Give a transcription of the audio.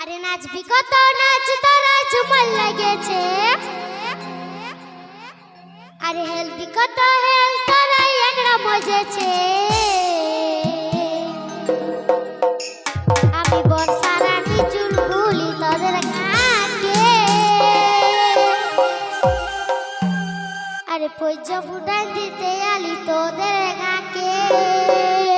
আরে নাচবি কত নাচ তারা ঝুমল আরে কত মজেছে। পৈজ ফুটাই দিতে আলি তোদের গাকে